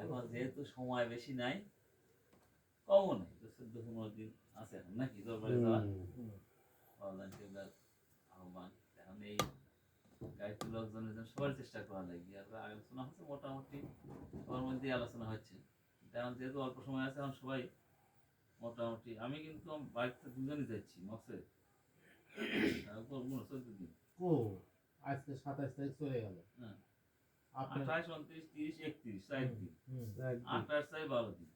এখন যেহেতু সময় বেশি নাই কমও নেই তো চোদ্দ পনেরো দিন আছে এখন নাকি দরবারে যাওয়া আহ্বান এখন এই গাড়িতে লোকজনের জন্য সবার চেষ্টা করা লাগে। আর আলোচনা হচ্ছে মোটামুটি সবার মধ্যেই আলোচনা হচ্ছে। এখন যেহেতু অল্প সময় আছে এখন সবাই মোটামুটি আমি কিন্তু বাড়িতে দুজনই যাচ্ছি মক্সে চোদ্দ দিন। ও সাতাশ তারিখ চলে গেল। হ্যাঁ। আঠাশ উনত্রিশ তিরিশ একত্রিশ চার দিন। আঠাশ চাই বারো দিন।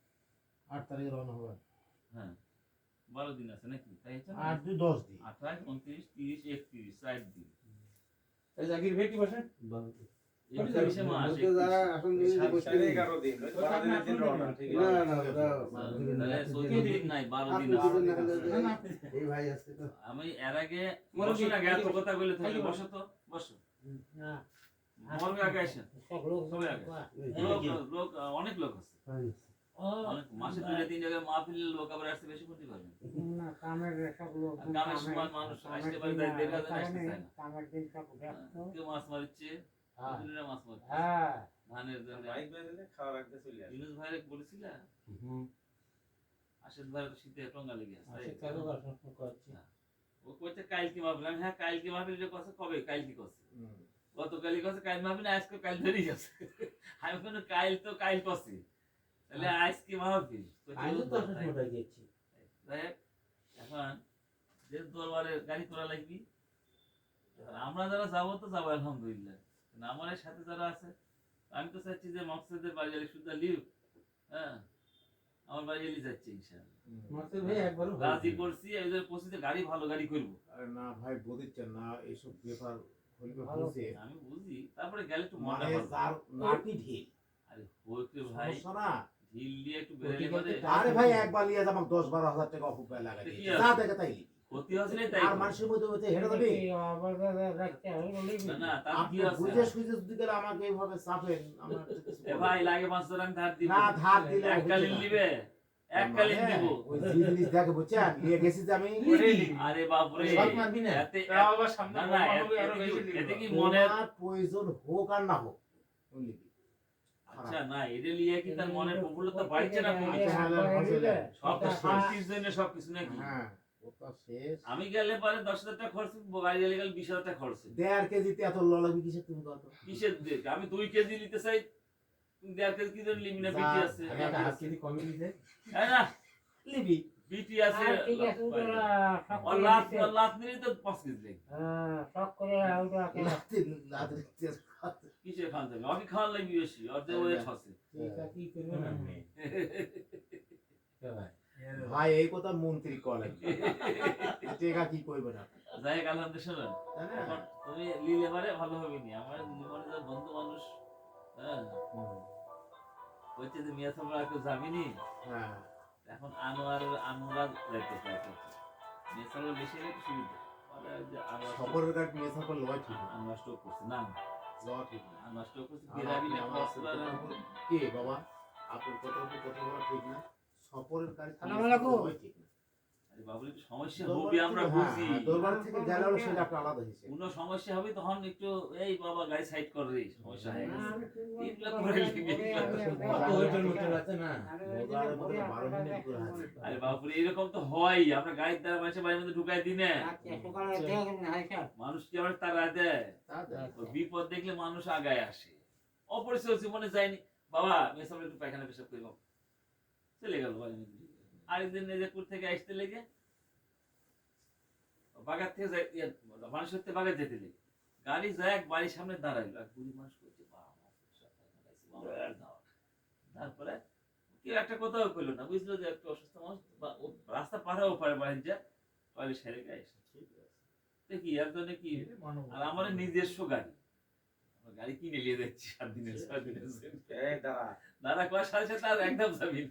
আট তারিখে রওনা হবে হ্যাঁ। বারো দিন আছে নাকি? তাই আট দুই দশ দিন। আঠাশ উনত্রিশ তিরিশ একত্রিশ চার দিন। জাকির ভাই কি বসেন আমি এর আগে কথা বলে থাকলে খাইতে বসো তো। বসো। মরবে আগে আসেন। সবাই আগে লোক অনেক লোক আছে। অনেক মাসে দুই তিন জায়গায় মাহফিলের লোক আবার আসতে বেশি ক্ষতি পারবে আর কামের সময় মানুষ আসতে পারে তাই দেড় হাজার আসতে চায় না। কেউ মাছ মারিচ্ছে হুজুরেরা মাছ মারছে। ধানের জন্য। বাইক বেঁধে খাওয়ার আগে চলে আসে। ইউনুস ভাইরে বলেছিলা? আশেদ ভাইয়ের শীতে টঙ্গা লেগে আছে তাই? ও কইছে কাল কি মাহফিল। আমি হ্যাঁ কাল কি মাহফিল যে কছে কবে? কাল কি কছে গতকালই কছে কাল মাহফিল না আজকে কাল ধরেই গেছে আমি কোনো কাল তো কাল কছে তাহলে আজ কি মাহফিল কইছে, তাই। যাই হোক, এখন যে দরবারে গাড়ি করা লাগবি আমরা যারা যাব তো যাব আলহামদুলিল্লাহ। কিন্তু আমার সাথে যারা আছে আমি তো চাচ্ছি যে মকসদের বাড়ি আলি শুদ্ধ লিভ হ্যাঁ? আমার বাড়ি আলি যাচ্ছে ইনশাআল্লাহ। রাজি করছি এই যে গাড়ি ভালো গাড়ি করব। আরে না ভাই বদিচ্ছেন না এইসব ব্যাপার আমি বুঝি। তারপরে গেলে একটু মনে নাটি ঢিল। আরে হইতে ভাই। সমস্যা ঢিল দিয়ে একটু বেড়ে পারে আরে ভাই একবার লিয়ে যাবাক দশ বারো হাজার টাকা অপব্যয় লাগাই কি দিয়েছে। আছে? যা দেখে তাই ক্ষতি হচ্ছে তাই আর মানুষের মধ্যে হচ্ছে হেঁটে যাবে? না না তার কি আছে? বুঝে সুঝে যদি গেলে আমাকে এইভাবে চাপেন আমার ভাই লাগে ধার না ধার দিলে এককালীন দিব ওই যে জিনিস দেখে বুঝছেন নিয়ে গেছি যে আমি আরে বাপরে। শর্ট মারবি না? এতে আবার সামনে না না কমানো এতে আরও বেশি এতে কি মনে প্রয়োজন হোক আর না হোক আচ্ছা না এটা লিয়ে কি তার মনের প্রফুল্লতা বাড়ছে না কমছে? সব তো। শান্তির জন্য সব কিছু নাকি? হ্যাঁ আমি গেলে পরে দশ হাজার টাকা খরচ গেলে গেলে বিশ হাজার টাকা খরচ। দেড় কেজিতে এত ল লাগবে কিসের তুমি কত? কিসের দিক আমি দুই কেজি নিতে চাই কি বিটি আছে। আমি একটা হ্যাঁ না? লিবি। বিটি আছে তো কেজি লাতে কিসে খান যাবে? বেশি ভাই। এই কথা মন্ত্রী কলেন টেকা কি কইবে না? যাই হোক আলহামদুলিল্লাহ। তাই তুমি লিলে পারে ভালো হবে নি। আমার বন্ধু মানুষ হ্যাঁ। যে মিয়া সামরা কেউ যাবিনি? হ্যাঁ। এখন আনোয়ার আনোয়ারা যাইতে চাই মিয়া সামরা বেশি একটু সুবিধা। পরে ওই যে আনোয়ার সকলের নিয়ে থাকলে লয় ঠিক না। আনোয়ার স্ট্রোক করছে না। লয় ঠিক না। আনোয়ার স্ট্রোক করছে না কে বাবা? আপনার কথা তো কথা বলা ঠিক না। কাছে সালাম আলাইকুম। ঠিক না। একটু সমস্যা দরবার হবে আমরা বুঝি হ্যাঁ, দরবার থেকে গেলে সেটা একটা আলাদা হিসেবে কোনো সমস্যা হবে তখন একটু এই বাবা গাড়ি সাইড কর রে সমস্যা হয়ে গেছে। করে আরে এরকম তো হয়। আমরা গাড়ির দ্বারা মানুষের বাড়ির মধ্যে ঢুকাই দিই না। মানুষ কি আবার তারা দেয়? বিপদ দেখলে মানুষ আগায় আসে। অপরিচিত জীবনে যায়নি। বাবা মেসাম একটু পায়খানা পেশাব করি বাবা। চলে গেল বাড়ির মধ্যে। আরেকদিন নেজাপুর থেকে আসতে লেগে বাগার থেকে ইয়ে, মানুষের থেকে বাগার যেতে লেগে। গাড়ি যায় এক বাড়ির সামনে দাঁড়াইলো। এক বুড়ি মানুষ করছে। তারপরে কেউ একটা কথাও কইলো না বুঝলো যে একটু অসুস্থ মানুষ রাস্তা পারাও পারে বাড়ির যা পরে সেরে গায়ে দেখি এর জন্য কি? আর আমার নিজস্ব গাড়ি। গাড়ি কিনে নিয়ে যাচ্ছি সাত দিনের ছয় দিনের। দাঁড়া। দাদা কয়ার সাথে সাথে আর একদম যাবি না।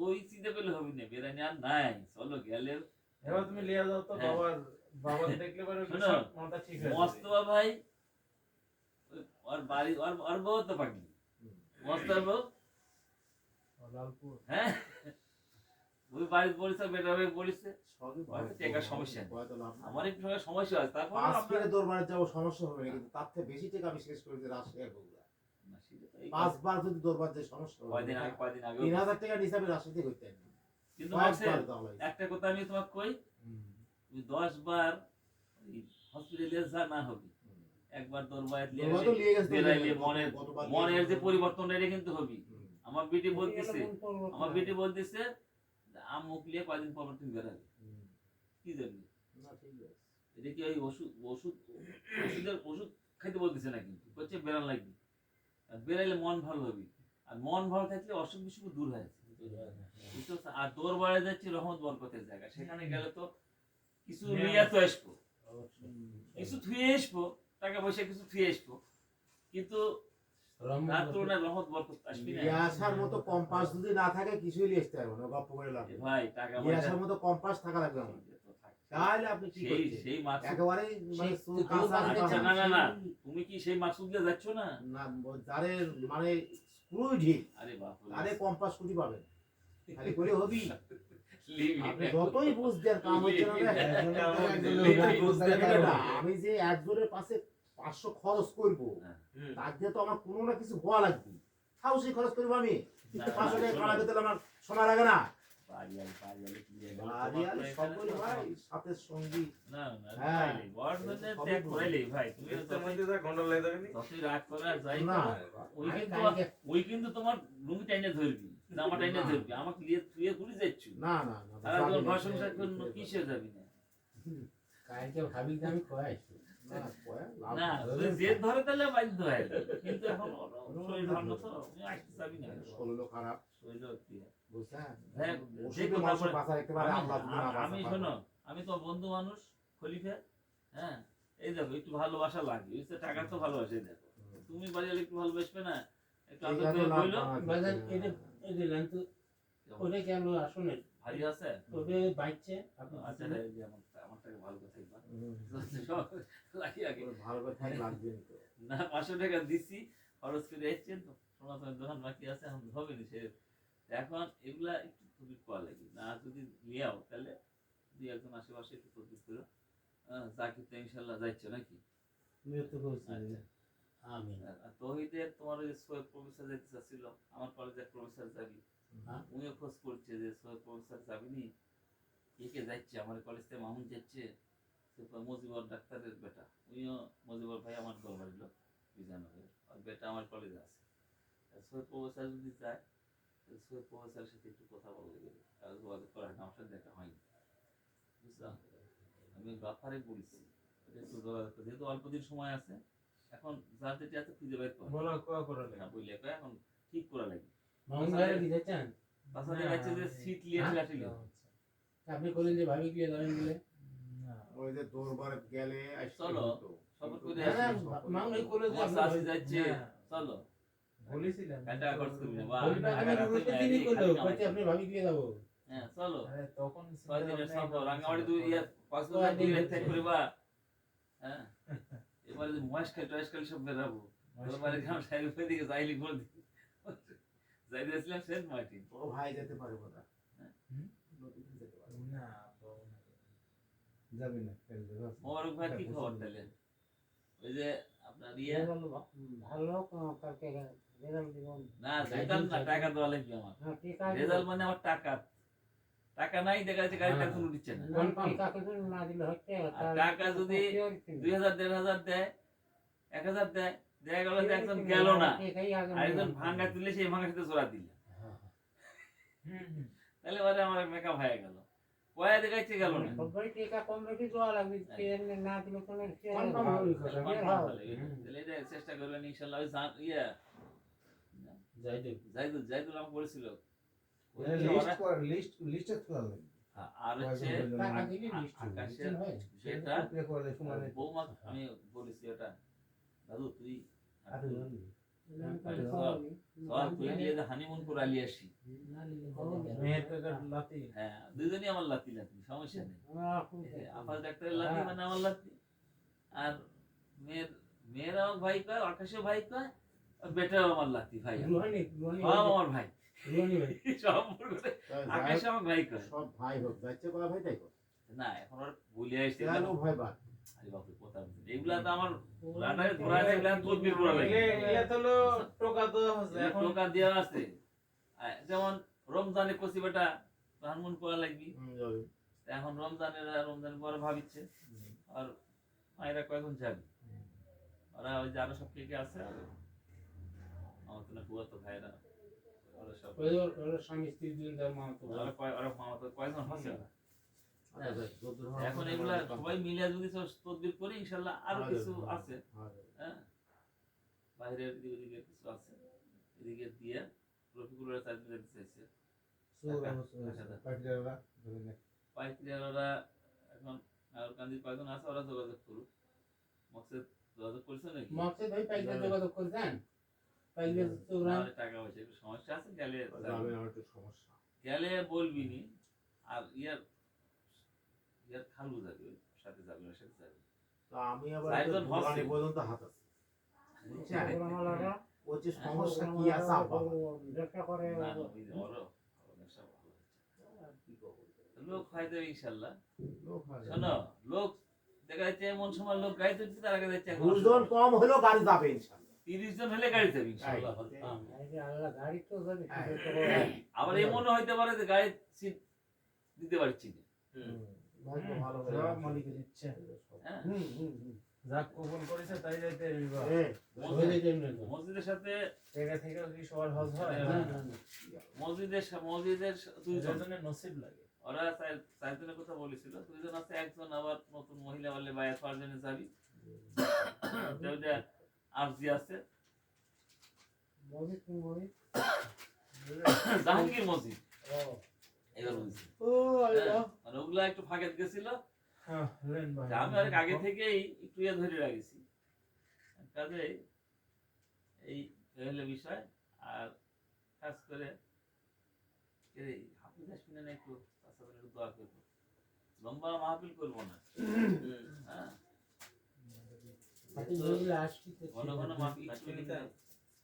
ওই চিন্তা করলে হবে না আর নাই চলো গেলে। এবার তুমি লিয়ে যাও তো হ্যাঁ। বাবার দেখলে পরে মাথা ঠিক হয়ে ভাই ওর বাড়ি ওর ওর বউ তো পাগলি। বউ? লালপুর। হ্যাঁ। ওই বাড়িতে বলিছে বেটা ভাই বলিছে সমস্যা আমার একটু সমস্যা আছে তারপর দরবারে যাব সমস্যা হবে কিন্তু তার থেকে বেশি টাকা আমি শেষ করে রাজশাহী আর বগুড়া না, সেটা তো এই পাঁচবার যদি দরবার যায় সমস্যা কয়দিন আগে কয়দিন আগে তিন হাজার টাকার হিসাবে কিন্তু। একটা কথা আমি তোমাকে কই? তুমি দশ বার হসপিটালে যা না হবে একবার মনের মনের যে পরিবর্তন এটা কিন্তু হবে আমার বিটি বলতেছে আমার বিটি বলতেছে যে আমুক লিয়ে কয়দিন পর তুমি বেরাবে কি জানি। না, ঠিক আছে। এটা কি ওই ওষুধ ওষুধ ওষুধের ওষুধ খাইতে বলতেছে না কিন্তু হচ্ছে বেরান লাগবে। আর বেরাইলে মন ভালো হবে আর মন ভালো থাকলে অসুখ বিসুখ দূর হয়ে। যাচ্ছে বুঝতে পারছ? আর যাচ্ছে রহমত বরকতের জায়গা সেখানে গেলে তো কিছু নিয়ে তো আসব। কিছু থুয়ে আসব টাকা পয়সা কিছু থুয়ে আসব। কিন্তু মতো কম্পাস যদি না থাকে কিছুই আসতে পারব না। গপ্প করে নেই। ভাই টাকা মতো কম্পাস থাকা লাগবে আমার। তাহলে আপনি কি সেই সেই একেবারে মানে সেই-। না, না, না। তুমি কি সেই মাকসুদ যাচ্ছ না? না যারে মানে আরে বাপ আরে কম্পাস কুটি পাবেন। খালি করে হবি। যতই বুঝ দেন কাম হচ্ছে না আমি যে একজনের পাশে পাঁচশো খরচ করব হ্যাঁ। তার দিয়ে তো আমার কোনো না কিছু হওয়া লাগবে। তাও সেই খরচ করব আমি। পাঁচশো টাকা খেতে আমার সময় লাগে না। বাড়িয়াল, বাড়িয়ালে কি জানি, আরে আরে সকল ভাই সাথে সঙ্গী না, না, হ্যাঁ। পাইলে। বড় ত্যাগ বুঝি। ভাই। তুমি এর মধ্যে যা গন্ডল লাগে দেখেনি? যতই রাগ করা যাই না ওই কিন্তু ওই কিন্তু তোমার লুঙ্গি টাইনে ধরবি জামা টাইনে ধরবি আমাকে লিয়ে তুই ঘুরে যাচ্ছু না না না আর তোর ঘর সংসার জন্য কিসে যাবি না ভাবি যে আমি খোয়াইছি না, না নাই। ধরে তাহলে বাধ্য হয় কিন্তু এখন শরীর ভালো তো আসতে যাবি না শরীরও খারাপ শরীর হয়? আমি- শোনো আমি তো বন্ধু মানুষ খলিফা হ্যাঁ? এই দেখো একটু ভালোবাসা লাগে টাকা তো ভালোবাসে দেখো। তুমি বাড়ি একটু ভালোবাসবে না? একটু আদর ওটা কেন ভারী আছে? ওটা আচ্ছা ভালো থাকবা। আগে ভালো করে থাক লাগবে পাঁচশো টাকা দিছি খরচ করে এসছেন তো। দোকান বাকি আছে এখন হবে না সে এখন এগুলা একটু তদবির করা লাগে। না যদি নিয়েও তাহলে দুই একজন আশেপাশে একটু তদবির করো। জাকির তো ইনশাল্লাহ যাচ্ছে নাকি? আচ্ছা। তহিদের তোমার ওই সোয়েব প্রফেসর যেতে চাচ্ছিল আমার কলেজের প্রফেসর যাবি হ্যাঁ। উনিও খোঁজ করছে যে সোয়েব প্রফেসর যাবি নি কে কে যাচ্ছে? আমার কলেজ থেকে মামুন যাচ্ছে। মজিবর ডাক্তারের বেটা। উনিও মজিবর ভাই আমার দরবার লোক বিজয়নগরের আর বেটা আমার কলেজে আছে। সোয়েব প্রফেসর যদি যায় প্রফেসরের সাথে একটু কথা বলতে গেলে যোগাযোগ করা হয় আমার দেখা হয়নি। বুঝলাম? আমি বাপারে বলছি একটু যোগাযোগ করে- যেহেতু অল্প দিন সময় আছে এখন যার যেটা আছে খুঁজে বের করা। বলা কোয়া করে লে। না বললে এখন ঠিক করা লাগে। মামুন ভাইয়ের কি না, যাচ্ছে যে লিয়ে হ্যাঁ? আপনি বলেন যে ভাবি গিয়ে যাবেন বলে। না। ওই যে দরবার গেলে চলো। শপথ করে মামুন ভাই যাচ্ছে। চলো। বলেছিলাম। টাকা খরচ করবি না। বা ভাই, আমি রাখতে রুলটা নাই, তিনি এই করল কইতে আপনি ভাবি গিয়ে যাব। হ্যাঁ চলো। তখন ছয় দিনের সফর ভাবনা দুই করছিলাম। ইয়ে পাঁচ বছর দুই দিন রাত হচ্ছে। করিবা হ্যাঁ? এবারে যে মহেশ খাই টয়েশ খালি সব বেরাবো তোমার গ্রাম সাইড উপরে দিকে যাইলি করে দিকে। যাই সেন্ট মার্টিন ও ভাই যেতে না, না। যাবি না ফেলবে মোবারক ভাই কি খবর তাহলে? ওই যে আপনার ইয়ে? ভালো কালকে না রেজাল্ট না টাকা দেওয়া লাগবে আমার। হ্যাঁ ঠিক আছে রেজাল্ট মানে আমার টাকা। টাকা নাই দেখা যাচ্ছে হ্যাঁ। দিচ্ছে না। টাকা যদি দুই হাজার দেড় হাজার দেয় এক হাজার দেয় দেখা গেল যে একজন গেল না। আর একজন ভাঙ্গা তুললে সেই ভাঙ্গার সাথে জোড়া দিল। তাহলে পরে আমার মেকআপ হয়ে গেল। দেখাইছে না। চেষ্টা করবেন ইনশাল্লাহ। ইয়ে জাইদুল জাইদুল লিস্ট লিস্টে লাগবে। হ্যাঁ, আর হচ্ছে হয় সেটা। বৌমা আমি বলেছি ওটা। দাদু তুই আর আরে হানিমুন করে আলি আসি। হ্যাঁ দুজনই আমার লাতি লাতি সমস্যা নেই। ডাক্তারের লাতি মানে আমার লাতি। আর মেয়ের মেয়ের আমার ভাই কয় আকাশের ভাই কয় বেটাও আমার লাতি ভাই। রুহানি রুহানি আমার ভাই। তাই আকাশ হোক, আমাকে ভাই কয় সব ভাই হোক করা ভাই তাই কর। না এখন আর বলে আসছে কেন ভাই এগুলা তো আমার ধরা আছে এগুলা তদবির করা লাগে। এগুলো- তো টোকা তো এগুলা এখন টোকা দেওয়া আছে। যেমন রমজানে কচি বেটা হারমোন করা লাগবি। এখন রমজানের রমজান পরে ভাবিচ্ছে। আর মায়েরা কয়েকজন যাবে? ওরা ওই যে আরও সব কে কে আছে? আর আমার তো না তো ভাইরা ওরা সব ওই ওর ওর স্বামী স্ত্রী দুজন তার ওরা কয় ওরা মামা কয়জন আছে ওরা? যাক, যতদূর হয় এখন এগুলা সবাই মিলে যদি তদবির করি ইনশাল্লাহ আরও কিছু আছে। হ্যাঁ। বাইরের দিকে কিছু আছে। এদিকে দিয়ে রফিকুলের চার দিকে চাইছে। পাখিরা ধরে নে। পাইকাররা এখন নাগরকান্দির কয়জন আছে? ওরা যোগাযোগ করুক। মকসেদ যোগাযোগ করছে নাকি? মকসেদ ভাই পাইলে যোগাযোগ করেছেন? টাকা পয়সা একটু সমস্যা আছে? গেলে যাবে আমার একটু সমস্যা। গেলে বলবি নি আর ইয়ার ইয়ার খালু যাবে ওই সাথে যাবে ওর সাথে যাবে। তা আমি আবার দোকানে পর্যন্ত হাত আছে ও যে সমস্যা কি আছে আব্বা? করে। লোক হয়তো ইনশাল্লাহ। লোক হয়। শোনো লোক দেখা যাচ্ছে এমন সময় লোক গাড়িতে উঠছে তার আগে যাচ্ছে। কম হলেও গাড়ি যাবে ইনশাল্লাহ। তিরিশ জন হলে গাড়ি যাবে ইনশাল্লাহ এই যে আল্লাহ গাড়ি তো যাবে হ্যাঁ। আবার এমনও হইতে পারে যে গাড়ির সিট দিতে পারছি না হয়ে। ইচ্ছা। হ্যাঁ। এমনি। মসজিদের সাথে। না, না, না। মসজিদের নসিব লাগে। ওরা চারজনের কথা বলেছিল দুইজন আছে একজন আবার নতুন মহিলা বলে বাইরে হওয়ার জন্য যাবি। আরজি আছে? জাহাঙ্গীর মসজিদ এবার বলছি মানে ওগুলা একটু ফাঁকে গেছিল হ্যাঁ লেন ভাই। আমি অনেক আগে থেকেই একটু ইয়ে ধরে রাখছি। কাজে এই হলো বিষয় আর কাজ করে এই হাফিজ আসবিনা একটু তাছাড়া একটু দোয়া করব। লম্বা মাহফিল করব না। হ্যাঁ আপনি বললে আসবি তো ঘন ঘন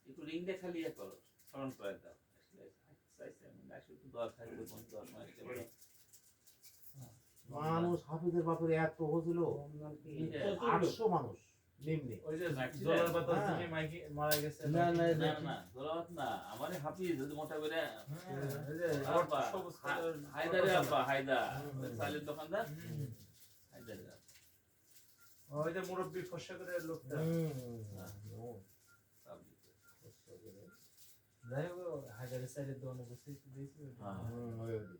একটু খালি ইয়ে করো স্মরণ করে দাও মানুষ হাফিজের বাপের এত কি? আটশো মানুষ নিম্নে ওই যে হ্যাঁ। থেকে মাইকি মারা গেছে না, না, না না ধন্যবাদ আমার হাফিজ যদি মোটা করে হ্যাঁ, হায়দারে আব্বা হায়দা হুম। দোকানদার। হায়দারে। ওই যে মুরব্বী ফসা লোকটা। যাই হোক হাজারের সাইডের দোকানে বসে দিয়েছি। হ্যাঁ।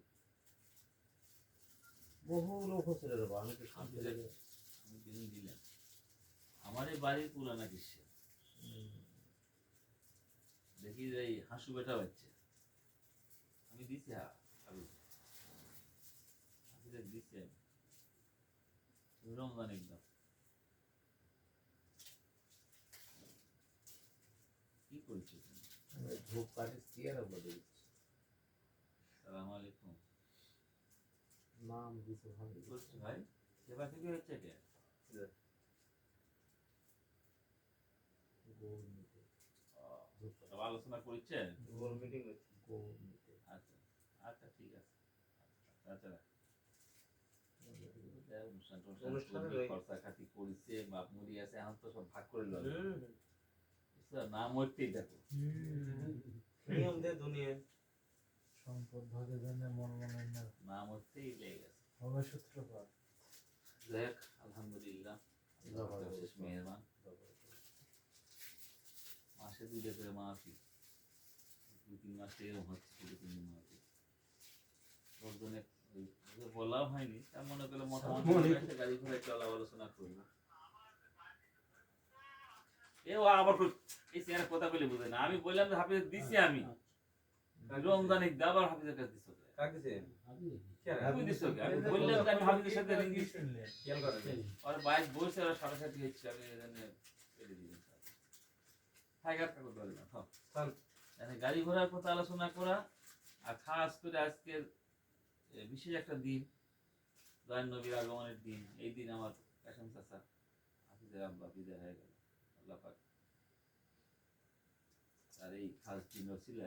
বহু লোক রে বাবা, আমি তো শান্তি দিন দিলাম আমার এই বাড়ির পুরানা কৃষ্ণ দেখি যে এই হাসু বেটা বাচ্চা। আমি দিছি হা- হাফিজের দিছি আমি। রমজান একদম কি করছ তুমি? ধূপ কাঠি চেয়ার বলে সালাম আলাইকুম। নাম দিছে ভাই কি করছ ভাই সেবা থেকে হচ্ছে গোল মিটে। সব আলোচনা করছেন? গোল মিটিং হচ্ছে গোল মিটে। আচ্ছা আচ্ছা ঠিক আছে। আচ্ছা। অনুষ্ঠান করবে, রয়ে- করেছে, বাপ মরি আছে, এখন তো সব ভাগ করে লয়। বুঝছ? না মরতেই দেখো। নিয়ম দিয়ে দুনিয়া সম্পদ ভাগের জন্য মন মনে না না মরতেই লেগে গেছে। হবে সূত্রপাত হোক, আলহামদুলিল্লাহ। মাসে দুইটা করে মাহফিল। দুই তিন মাস এরকম হচ্ছে, দুই তিন দিন মাহফিল। লোকজনে বলাও হয়নি তা মনে করলে মোটামুটি একটা গাড়ি ঘোড়ায় চলা আলোচনা করব এ ও আবার এই কথা বলে বুঝে না। আমি বললাম যে হাফিজ দিছি আমি। রমজান ঈদ আবার হাফিজের কাছে দিছো গাড়ি ঘোড়ার কথা আলোচনা করা আর খাস করে আজকের বিশেষ একটা দিন দয়ান নবীর আগমনের দিন। এই দিন আমার হাফিজের আব্বা বিদায় হয়ে গেল। আল্লাহ পাক আর এই খাস দিন ছিল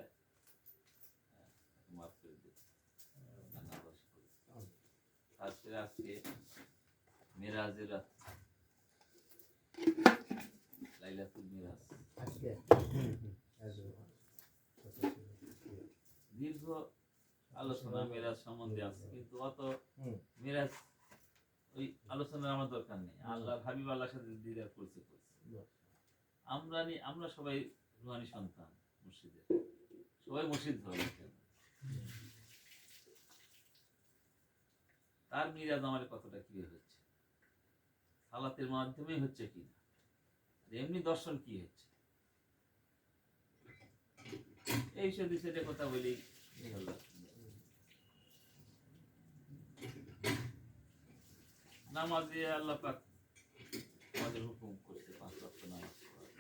মাফ করে দিন করে। আজকে মেরাজের রাত। লাইলাতুল মিরাজ। দীর্ঘ আলোচনা মেরাজ সম্বন্ধে আছে কিন্তু অত। মেরাজ ওই আলোচনার আমার দরকার নেই। আল্লাহ হাবিব আল্লাহর সাথে দিদার করছে করছে আমরা আমরা সবাই রুহানি সন্তান মুর্শিদের সবাই মুর্শিদ ধর্ম তার মিরাজ আমার কতটা কি হচ্ছে। সালাতের মাধ্যমে হচ্ছে কি না এমনি দর্শন কি হচ্ছে? এই সে দুই কথা বলি। নামাজে আল্লাহ পাক আমাদের হুকুম করছে পাঁচ ওয়াক্ত নামাজ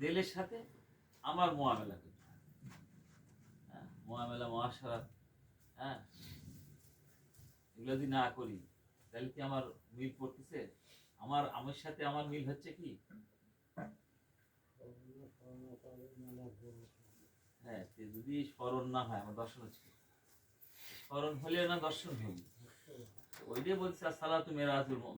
দিলের সাথে আমার মোয়ামেলা করতে। হ্যাঁ মোয়ামেলা মহাসারাত হ্যাঁ এগুলো যদি না করি, তাহলে কি আমার মিল পড়তেছে? আমার আমার সাথে আমার মিল হচ্ছে কি? হ্যাঁ যদি স্মরণ না হয়, আমার দর্শন হচ্ছে স্মরণ হলে না দর্শন হবে ওইটাই বলছে সালাতু মেরাজুল